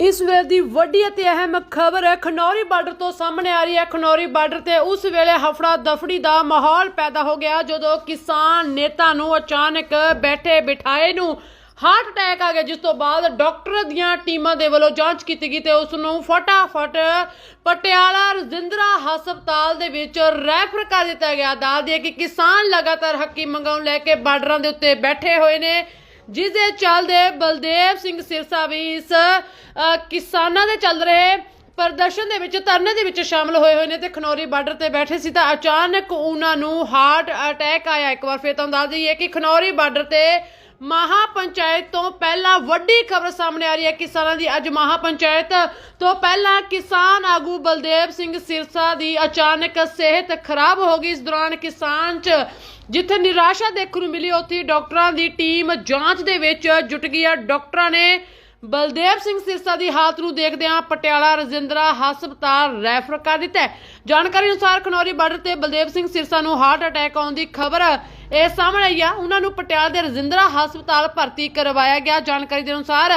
ਇਸ ਵੇਲੇ ਦੀ ਵੱਡੀ ਅਤੇ ਅਹਿਮ ਖਬਰ ਖਨੌਰੀ ਬਾਰਡਰ ਤੋਂ ਸਾਹਮਣੇ ਆ ਰਹੀ ਹੈ। ਖਨੌਰੀ ਬਾਰਡਰ ਤੇ ਉਸ ਵੇਲੇ ਹਫੜਾ ਦਫੜੀ ਦਾ ਮਾਹੌਲ ਪੈਦਾ ਹੋ ਗਿਆ, ਜਦੋਂ ਕਿਸਾਨ ਨੇਤਾ ਨੂੰ ਅਚਾਨਕ ਬੈਠੇ ਬਿਠਾਏ ਨੂੰ ਹਾਰਟ ਅਟੈਕ ਆ ਗਿਆ, ਜਿਸ ਤੋਂ ਬਾਅਦ ਡਾਕਟਰ ਦੀਆਂ ਟੀਮਾਂ ਦੇ ਵੱਲੋਂ ਜਾਂਚ ਕੀਤੀ ਗਈ ਤੇ ਉਸ ਨੂੰ ਫਟਾਫਟ ਪਟਿਆਲਾ ਰਜਿੰਦਰਾ ਹਸਪਤਾਲ ਦੇ ਵਿੱਚ ਰੈਫਰ ਕਰ ਦਿੱਤਾ ਗਿਆ। ਦੱਸ ਦਈਏ ਕਿ ਕਿਸਾਨ ਲਗਾਤਾਰ ਹੱਕੀ ਮੰਗਾਉਣ ਲੈ ਕੇ ਬਾਰਡਰਾਂ ਦੇ ਉੱਤੇ ਬੈਠੇ ਹੋਏ ਨੇ। ਜਿਸ ਦੇ ਚੱਲਦੇ ਬਲਦੇਵ ਸਿੰਘ ਸਿਰਸਾ ਵੀ ਇਸ ਕਿਸਾਨਾਂ ਦੇ ਚੱਲ ਰਹੇ ਪ੍ਰਦਰਸ਼ਨ ਦੇ ਵਿੱਚ, ਧਰਨੇ ਦੇ ਵਿੱਚ ਸ਼ਾਮਲ ਹੋਏ ਹੋਏ ਨੇ ਤੇ ਖਨੌਰੀ ਬਾਰਡਰ ਤੇ ਬੈਠੇ ਸੀ ਤਾਂ ਅਚਾਨਕ ਉਹਨਾਂ ਨੂੰ ਹਾਰਟ ਅਟੈਕ ਆਇਆ। ਇੱਕ ਵਾਰ ਫੇਰ ਤੁਹਾਨੂੰ ਦੱਸ ਦਈਏ ਕਿ ਖਨੌਰੀ ਬਾਰਡਰ ਤੇ ਮਹਾ ਪੰਚਾਇਤ ਤੋਂ ਪਹਿਲਾਂ ਵੱਡੀ ਖਬਰ ਸਾਹਮਣੇ ਆ ਰਹੀ ਹੈ ਕਿਸਾਨਾਂ ਦੀ। ਅੱਜ ਮਹਾ ਪੰਚਾਇਤ ਤੋਂ ਪਹਿਲਾਂ ਕਿਸਾਨ ਆਗੂ ਬਲਦੇਵ ਸਿੰਘ ਸਿਰਸਾ ਦੀ ਅਚਾਨਕ ਸਿਹਤ ਖਰਾਬ ਹੋ ਗਈ। ਇਸ ਦੌਰਾਨ ਕਿਸਾਨ ਚ ਜਿੱਥੇ ਨਿਰਾਸ਼ਾ ਦੇਖਣ ਨੂੰ ਮਿਲੀ, ਉੱਥੇ ਡਾਕਟਰਾਂ ਦੀ ਟੀਮ ਜਾਂਚ ਦੇ ਵਿੱਚ ਜੁਟ ਗਈ ਹੈ। ਡਾਕਟਰਾਂ ਨੇ ਬਲਦੇਵ ਸਿੰਘ ਸਿਰਸਾ ਦੀ ਹਾਲਤ ਨੂੰ ਦੇਖਦਿਆਂ ਪਟਿਆਲਾ ਰਜਿੰਦਰਾ ਹਸਪਤਾਲ ਰੈਫਰ ਕਰ ਦਿੱਤਾ ਜਾਣਕਾਰੀ ਅਨੁਸਾਰ ਖਨੌਰੀ ਬਾਰਡਰ ਤੇ ਬਲਦੇਵ ਸਿੰਘ ਸਿਰਸਾ ਨੂੰ ਹਾਰਟ ਅਟੈਕ ਆਉਣ ਦੀ ਖਬਰ ਇਹ ਸਾਹਮਣੇ ਆਈ ਆ, ਉਹਨਾਂ ਨੂੰ ਪਟਿਆਲਾ ਦੇ ਰਜਿੰਦਰਾ ਹਸਪਤਾਲ ਭਰਤੀ ਕਰਵਾਇਆ ਗਿਆ। ਜਾਣਕਾਰੀ ਦੇ ਅਨੁਸਾਰ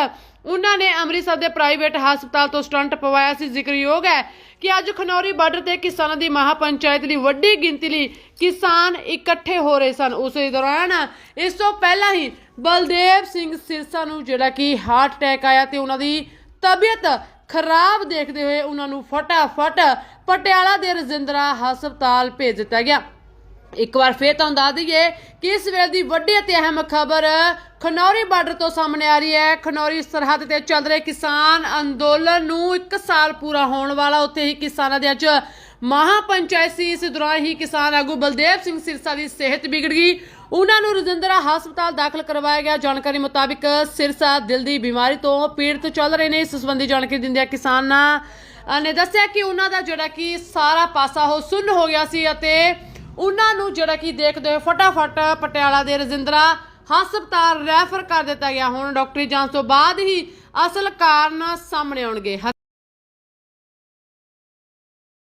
ਉਹਨਾਂ ਨੇ ਅੰਮ੍ਰਿਤਸਰ ਦੇ ਪ੍ਰਾਈਵੇਟ ਹਸਪਤਾਲ ਤੋਂ ਸਟੰਟ ਪਵਾਇਆ ਸੀ। ਜ਼ਿਕਰਯੋਗ ਹੈ ਕਿ ਅੱਜ ਖਨੌਰੀ ਬਾਰਡਰ ਤੇ ਕਿਸਾਨਾਂ ਦੀ ਮਹਾ ਪੰਚਾਇਤ ਲਈ ਵੱਡੀ ਗਿਣਤੀ ਲਈ ਕਿਸਾਨ ਇਕੱਠੇ ਹੋ ਰਹੇ ਸਨ। ਉਸੇ ਦੌਰਾਨ ਇਸ ਤੋਂ ਪਹਿਲਾਂ ਹੀ ਬਲਦੇਵ ਸਿੰਘ ਸਿਰਸਾ ਨੂੰ ਜਿਹੜਾ ਕਿ ਹਾਰਟ ਅਟੈਕ ਆਇਆ ਤੇ ਉਹਨਾਂ ਦੀ ਤਬੀਅਤ ਖਰਾਬ ਦੇਖਦੇ ਹੋਏ ਉਹਨਾਂ ਨੂੰ ਫਟਾਫਟ ਪਟਿਆਲਾ ਦੇ ਰਜਿੰਦਰਾ ਹਸਪਤਾਲ ਭੇਜ ਦਿੱਤਾ ਗਿਆ। ਇੱਕ ਵਾਰ ਫੇਰ ਤੁਹਾਨੂੰ ਦੱਸ ਦਈਏ ਕਿ ਇਸ ਵੇਲੇ ਦੀ ਵੱਡੀ ਅਤੇ ਅਹਿਮ ਖਬਰ ਖਨੌਰੀ ਬਾਰਡਰ ਤੋਂ ਸਾਹਮਣੇ ਆ ਰਹੀ ਹੈ। ਖਨੌਰੀ ਸਰਹੱਦ ਤੇ ਚੱਲ ਰਹੇ ਕਿਸਾਨ ਅੰਦੋਲਨ ਨੂੰ 1 ਸਾਲ ਪੂਰਾ ਹੋਣ ਵਾਲਾ। ਉੱਥੇ ਹੀ ਕਿਸਾਨਾਂ ਦੇ ਅੱਜ ਮਹਾ ਪੰਚਾਇਤ ਸੀ। ਇਸ ਦੌਰਾਨ ਹੀ ਕਿਸਾਨ ਆਗੂ ਬਲਦੇਵ ਸਿੰਘ ਸਿਰਸਾ ਦੀ ਸਿਹਤ ਵਿਗੜ ਗਈ। ਉਹਨਾਂ ਨੂੰ ਰਜਿੰਦਰਾ ਹਸਪਤਾਲ ਦਾਖਲ ਕਰਵਾਇਆ ਗਿਆ। ਜਾਣਕਾਰੀ ਮੁਤਾਬਿਕ ਸਿਰਸਾ ਦਿਲ ਦੀ ਬਿਮਾਰੀ ਤੋਂ ਪੀੜਤ ਚੱਲ ਰਹੇ ਨੇ। ਇਸ ਸੰਬੰਧੀ ਜਾਣਕਾਰੀ ਦਿੰਦਿਆਂ ਕਿਸਾਨਾਂ ਨੇ ਦੱਸਿਆ ਕਿ ਉਹਨਾਂ ਦਾ ਜਿਹੜਾ ਕਿ ਸਾਰਾ ਪਾਸਾ ਉਹ ਸੁੰਨ ਹੋ ਗਿਆ ਸੀ ਅਤੇ ਉਹਨਾਂ ਨੂੰ ਜਿਹੜਾ ਕਿ ਦੇਖਦੇ ਹੋਏ ਫਟਾਫਟ ਪਟਿਆਲਾ ਦੇ ਰਜਿੰਦਰਾ ਹਸਪਤਾਲ ਰੈਫਰ ਕਰ ਦਿੱਤਾ ਗਿਆ। ਹੁਣ ਡਾਕਟਰੀ ਜਾਂਚ ਤੋਂ ਬਾਅਦ ਹੀ ਅਸਲ ਕਾਰਨ ਸਾਹਮਣੇ ਆਉਣਗੇ।